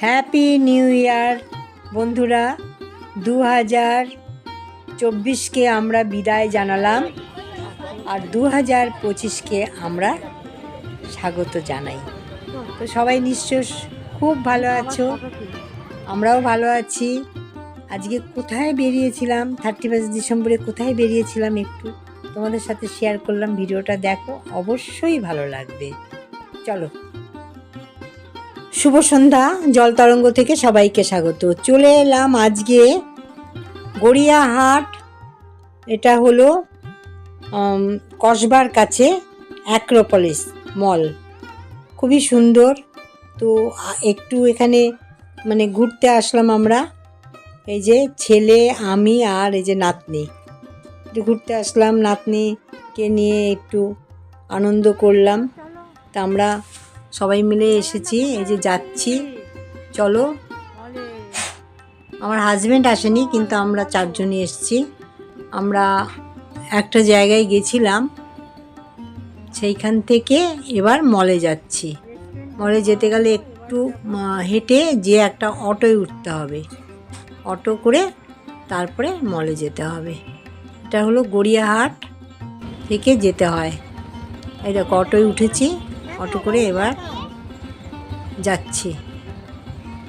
Happy new year বন্ধুরা। দু হাজার চব্বিশকে আমরা বিদায় জানালাম আর দু হাজার পঁচিশকে আমরা স্বাগত জানাই। তো সবাই নিশ্চয় খুব ভালো আছো? আমরাও ভালো আছি। আজকে কোথায় বেরিয়েছিলাম? থার্টি ফার্স্ট ডিসেম্বরে কোথায় বেরিয়েছিলাম একটু তোমাদের সাথে শেয়ার করলাম। ভিডিওটা দেখো, অবশ্যই ভালো লাগবে। চলো। শুভ সন্ধ্যা, জল তরঙ্গ থেকে সবাইকে স্বাগত। চলে এলাম আজকে গড়িয়াহাট এটা হলো কসবার কাছে অ্যাক্রোপলিস মল। খুবই সুন্দর। তো একটু এখানে মানে ঘুরতে আসলাম আমরা। এই যে ছেলে, আমি আর এই যে নাতনি। একটু ঘুরতে আসলাম, নাতনিকে নিয়ে একটু আনন্দ করলাম। তা আমরা সবাই মিলে এসেছি, এই যে যাচ্ছি। চলো। আমার হাজব্যান্ড আসেনি, কিন্তু আমরা চারজনই এসেছি। আমরা একটা জায়গায় গেছিলাম। সেইখান থেকে এবার মলে যাচ্ছি। মলে যেতে গেলে একটু হেঁটে যে একটা অটোয় উঠতে হবে। অটো করে তারপরে মলে যেতে হবে। এটা হলো গড়িয়াহাট থেকে যেতে হয়। এই দেখো, অটোয় উঠেছি। অটো করে এবার যাচ্ছি।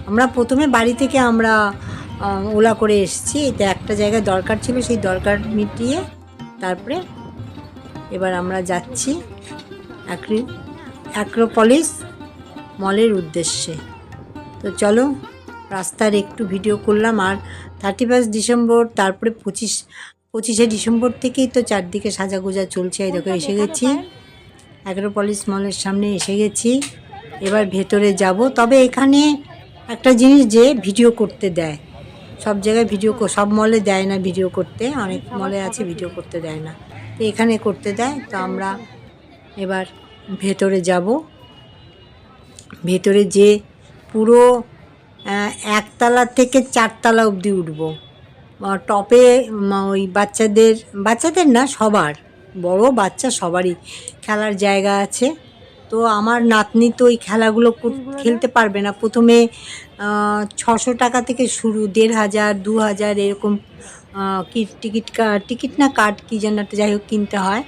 আমরা প্রথমে বাড়ি থেকে আমরা ওলা করে এসেছি। এটা একটা জায়গায় দরকার ছিল, সেই দরকার মিটিয়ে তারপরে এবার আমরা যাচ্ছি অ্যাক্রি, অ্যাক্রোপলিস মলের উদ্দেশ্যে। তো চলো, রাস্তার একটু ভিডিও করলাম। আর থার্টি ফার্স্ট ডিসেম্বর, তারপরে পঁচিশ, পঁচিশে ডিসেম্বর থেকেই তো চারদিকে সাজাগোজা চলছে। এই দেখো, এসে গেছি। অ্যাগ্রোপলিস মলের সামনে এসে গেছি। এবার ভেতরে যাব। তবে এখানে একটা জিনিস যে ভিডিও করতে দেয়। সব জায়গায় ভিডিও সব মলে দেয় না ভিডিও করতে। অনেক মলে আছে ভিডিও করতে দেয় না। তো এখানে করতে দেয়। তো আমরা এবার ভেতরে যাব। ভেতরে যে পুরো একতলা থেকে চারতলা অবধি উঠবো। টপে ওই বাচ্চাদের বাচ্চাদের না, সবার। বড় বাচ্চা সবারই খেলার জায়গা আছে। তো আমার নাতনি তো ওই খেলাগুলো খেলতে পারবে না। প্রথমে ছশো টাকা থেকে শুরু দেড় হাজার দু হাজার এরকম কি টিকিট টিকিট না কার্ড কী যেন একটা যাই হোক কিনতে হয়।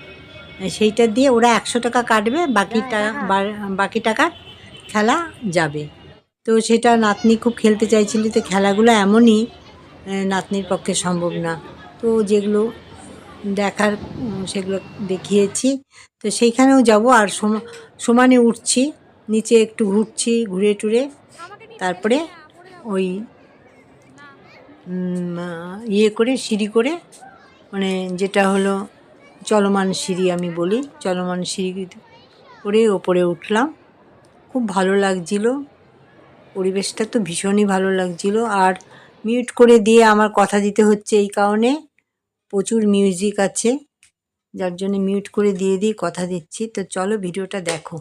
সেইটা দিয়ে ওরা একশো টাকা কাটবে বাকিটা বা- বাকি টাকা খেলা যাবে। তো সেটা নাতনি খুব খেলতে চাইছিল তো খেলাগুলো এমনই নাতনির পক্ষে সম্ভব না। তো যেগুলো দেখার সেগুলো দেখিয়েছি। তো সেইখানেও যাব আর সম- সমানে উঠছি নিচে একটু ঘুরছি ঘুরে টুরে। তারপরে ওই ইয়ে করে সিঁড়ি করে মানে যেটা হলো চলমান সিঁড়ি আমি বলি চলমান সিঁড়ি করে ওপরে উঠলাম। খুব ভালো লাগছিল। পরিবেশটা তো ভীষণই ভালো লাগছিল। আর মিউট করে দিয়ে আমার কথা দিতে হচ্ছে এই কারণে। প্রচুর মিউজিক আছে, যার জন্য মিউট করে দিয়ে দিয়ে কথা দিচ্ছি। তো চলো ভিডিওটা দেখো।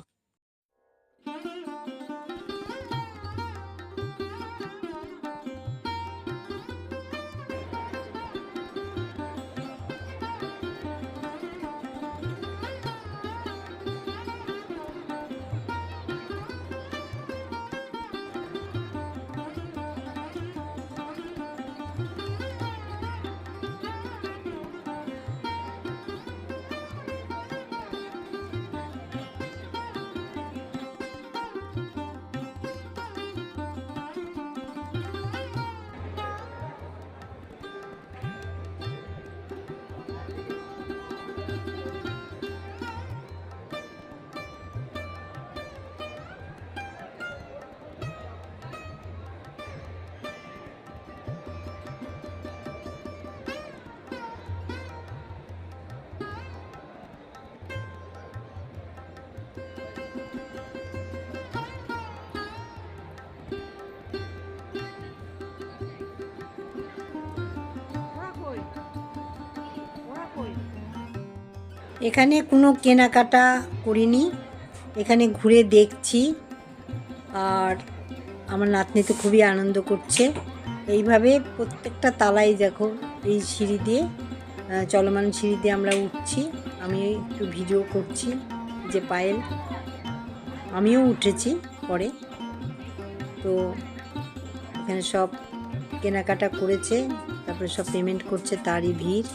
এখানে কোনো কেনাকাটা করিনি। এখানে ঘুরে দেখছি। আর আমার নাতনি তো খুবই আনন্দ করছে। এইভাবে প্রত্যেকটা তালাই দেখো, এই সিঁড়ি দিয়ে চলমান সিঁড়ি দিয়ে আমরা উঠছি। আমি একটু ভিডিও করছি যে পায়েল, আমিও উঠেছি পরে। তো এখানে সব কেনাকাটা করেছে, তারপরে সব পেমেন্ট করছে, তারই ভিড়।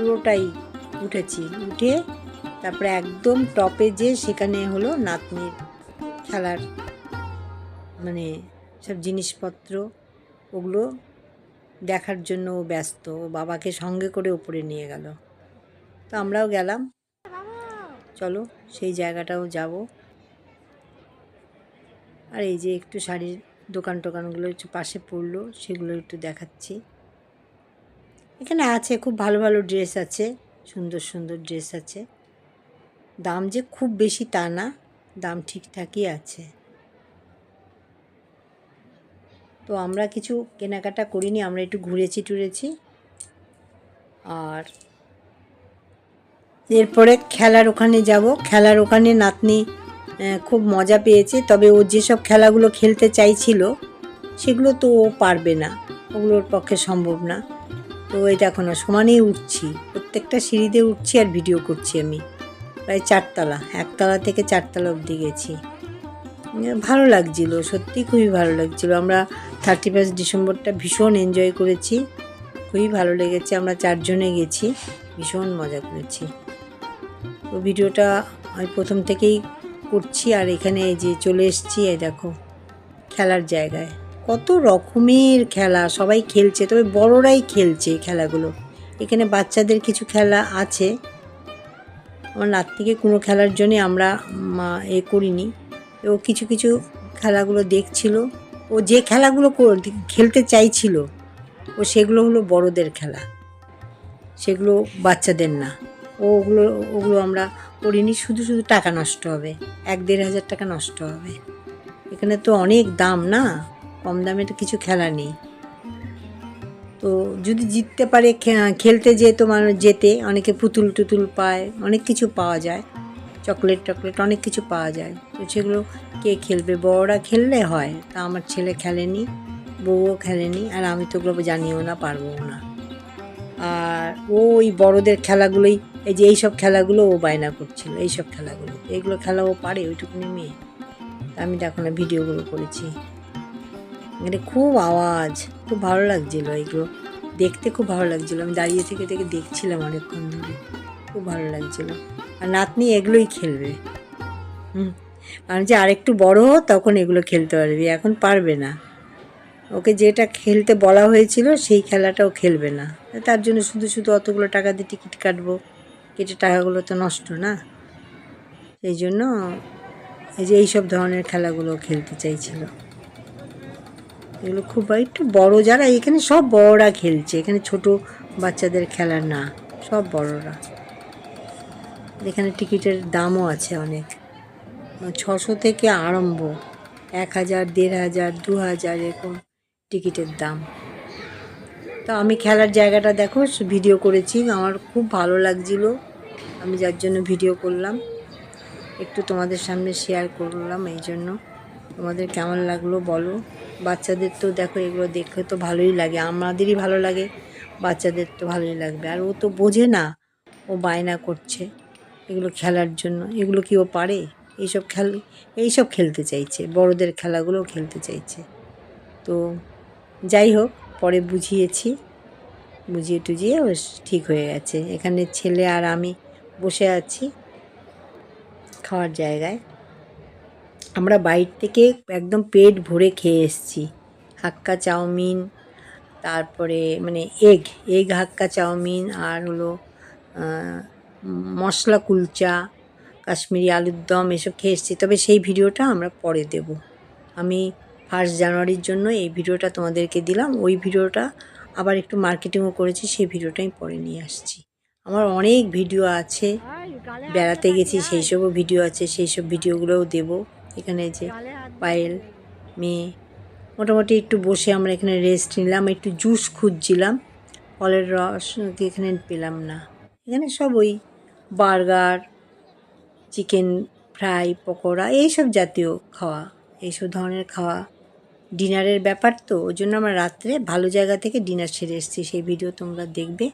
পুরোটাই উঠেছি। উঠে তারপরে একদম টপে যে সেখানে হলো নাতনির খেলার মানে সব জিনিসপত্র, ওগুলো দেখার জন্য ও ব্যস্ত। ও বাবাকে সঙ্গে করে উপরে নিয়ে গেল। তো আমরাও গেলাম। চলো সেই জায়গাটাও যাব। আর এই যে একটু শাড়ির দোকান টোকানগুলো একটু পাশে পড়ল, সেগুলো একটু দেখাচ্ছি। এখানে আছে খুব ভালো ভালো ড্রেস আছে, সুন্দর সুন্দর ড্রেস আছে। দাম যে খুব বেশি তা না, দাম ঠিকঠাকই আছে। তো আমরা কিছু কেনাকাটা করিনি, আমরা একটু ঘুরেছি টুরেছি। আর এরপরে খেলার ওখানে যাব। খেলার ওখানে নাতনি খুব মজা পেয়েছে, তবে ও যেসব খেলাগুলো খেলতে চাইছিল, সেগুলো তো ও পারবে না, ওগুলোর পক্ষে সম্ভব না। তো এই দেখো না সমানেই উঠছি। প্রত্যেকটা সিঁড়িতে উঠছি আর ভিডিও করছি আমি। প্রায় চারতলা, একতলা থেকে চারতলা অবধি গেছি। ভালো লাগছিল, সত্যি খুবই ভালো লাগছিল। আমরা থার্টি ফার্স্ট ডিসেম্বরটা ভীষণ এনজয় করেছি, খুবই ভালো লেগেছে। আমরা চারজনে গেছি, ভীষণ মজা করেছি। তো ভিডিওটা আমি প্রথম থেকেই করছি আর এখানে এই যে চলে এসেছি, এই দেখো, খেলার জায়গায়। কত রকমের খেলা, সবাই খেলছে, তবে বড়রাই খেলছে খেলাগুলো। এখানে বাচ্চাদের কিছু খেলা আছে। আমার নাতনিকে কোনো খেলার জন্যে আমরা এ করিনি। ও কিছু কিছু খেলাগুলো দেখছিল। ও যে খেলাগুলো খেলতে চাইছিল, ও সেগুলো হলো বড়দের খেলা। সেগুলো বাচ্চাদের না। ওগুলো ওগুলো আমরা করিনি, শুধু শুধু টাকা নষ্ট হবে। এক দেড় হাজার টাকা নষ্ট হবে। এখানে তো অনেক দাম না? কম দামে তো কিছু খেলা নেই। তো যদি জিততে পারে খেলতে যেত মানুষ যেতে অনেকে পুতুল টুতুল পায়, অনেক কিছু পাওয়া যায়। চকলেট টকলেট অনেক কিছু পাওয়া যায়। তো সেগুলো কে খেলবে? বড়রা খেললে হয়, তা আমার ছেলে খেলেনি, বউও খেলেনি, আর আমি তো ওগুলো জানিও না, পারব না। আর ও ওই বড়দের খেলাগুলোই, এই যে এইসব খেলাগুলো ও বায়না করছিল, এইসব খেলাগুলো। এইগুলো খেলা ও পারে, ওইটুকুনি মেয়ে। তা আমি দেখো না ভিডিওগুলো করেছি। এখানে খুব আওয়াজ, খুব ভালো লাগছিল এইগুলো দেখতে খুব ভালো লাগছিল। আমি দাঁড়িয়ে থেকে থেকে দেখছিলাম অনেকক্ষণ ধরে। খুব ভালো লাগছিল। আর নাতনি এগুলোই খেলবে। হুম। আমি যে আরেকটু বড় তখন এগুলো খেলতে পারবি। এখন পারবে না। ওকে যেটা খেলতে বলা হয়েছিল, সেই খেলাটাও খেলবে না। তার জন্য শুধু শুধু অতগুলো টাকা দিয়ে টিকিট কাটবো। কেটে টাকাগুলো তো নষ্ট না। সেই জন্য এই যে এইসব ধরনের খেলাগুলো খেলতে চাইছিল। এগুলো খুব একটু বড় যারা, এখানে সব বড়রা খেলছে। এখানে ছোট বাচ্চাদের খেলা না, সব বড়রা। এখানে টিকিটের দামও আছে অনেক। ছশো থেকে আরম্ভ, এক হাজার, দেড় হাজার, দু হাজার এরকম টিকিটের দাম। তো আমি খেলার জায়গাটা দেখো ভিডিও করেছি, আমার খুব ভালো লাগছিল। আমি যার জন্য ভিডিও করলাম। একটু তোমাদের সামনে শেয়ার করলাম এই জন্য তোমাদের কেমন লাগল বলো। বাচ্চাদের তো দেখো, এগুলো দেখে তো ভালোই লাগে, আমাদেরই ভালো লাগে, বাচ্চাদের তো ভালোই লাগবে। আর ও তো বোঝে না, ও বায়না করছে এগুলো খেলার জন্য। এগুলো কি ও পারে? এইসব খেল, এইসব খেলতে চাইছে, বড়দের খেলাগুলোও খেলতে চাইছে। তো যাই হোক, পরে বুঝিয়েছি, বুঝিয়ে টুজিয়ে ও ঠিক হয়ে গেছে। এখানে ছেলে আর আমি বসে আছি খাওয়ার জায়গায়। আমরা বাইর থেকে একদম পেট ভরে খেয়ে এসেছি। হাক্কা চাউমিন, তারপরে মানে এগ এগ হাক্কা চাউমিন আর হলো মশলা কুলচা, কাশ্মীরি আলুর দম এসব খেয়ে এসেছি। তবে সেই ভিডিওটা আমরা পরে দেব। আমি ফার্স্ট জানুয়ারির জন্য এই ভিডিওটা তোমাদেরকে দিলাম। ওই ভিডিওটা আবার একটু মার্কেটিংও করেছি, সেই ভিডিওটা আমি পরে নিয়ে আসছি। আমার অনেক ভিডিও আছে, বেড়াতে গেছি, সেই সবও ভিডিও আছে, সেই সব ভিডিওগুলোও দেবো। এখানে যে পায়েল, মেয়ে। মোটামুটি একটু বসে আমরা এখানে রেস্ট নিলাম, একটু জুস খুঁজছিলাম। ফলের রস এখানে পেলাম না। এখানে সব ওই বার্গার, চিকেন ফ্রাই, পকোড়া, এইসব জাতীয় খাওয়া, এইসব ধরনের খাওয়া। ডিনারের ব্যাপার তো, ওই জন্য আমরা রাত্রে ভালো জায়গা থেকে ডিনার সেরে এসেছি। সেই ভিডিও তোমরা দেখবে।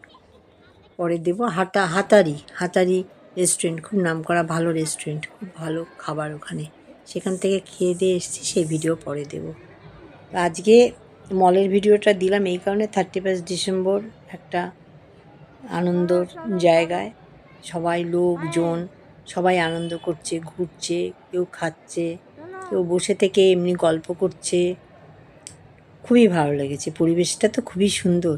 পরে দেবো হাতা হাতারি হাতারি রেস্টুরেন্ট খুব নাম করা ভালো রেস্টুরেন্ট খুব ভালো খাবার ওখানে। সেখান থেকে খেয়ে দিয়ে এসেছি, সেই ভিডিও পরে দেব। আজকে মলের ভিডিওটা দিলাম এই কারণে থার্টি ফার্স্ট ডিসেম্বর একটা আনন্দর জায়গায় সবাই লোকজন, সবাই আনন্দ করছে, ঘুরছে, কেউ খাচ্ছে, কেউ বসে থেকে এমনি গল্প করছে। খুবই ভালো লেগেছে, পরিবেশটা তো খুবই সুন্দর।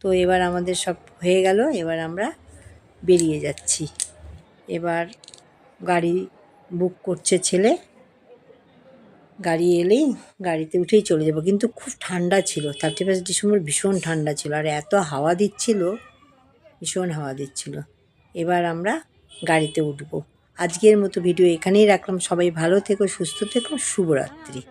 তো এবার আমাদের সব হয়ে গেল, এবার আমরা বেরিয়ে যাচ্ছি। এবার গাড়ি বুক করছে ছেলে। গাড়ি এলেই গাড়িতে উঠেই চলে যাব। কিন্তু খুব ঠান্ডা ছিল থার্টি ফার্স্ট ডিসেম্বর ভীষণ ঠান্ডা ছিল। আর এত হাওয়া দিচ্ছিল, ভীষণ হাওয়া দিচ্ছিল। এবার আমরা গাড়িতে উঠবো। আজকের মতো ভিডিও এখানেই রাখলাম। সবাই ভালো থেকো, সুস্থ থেকো, শুভরাত্রি।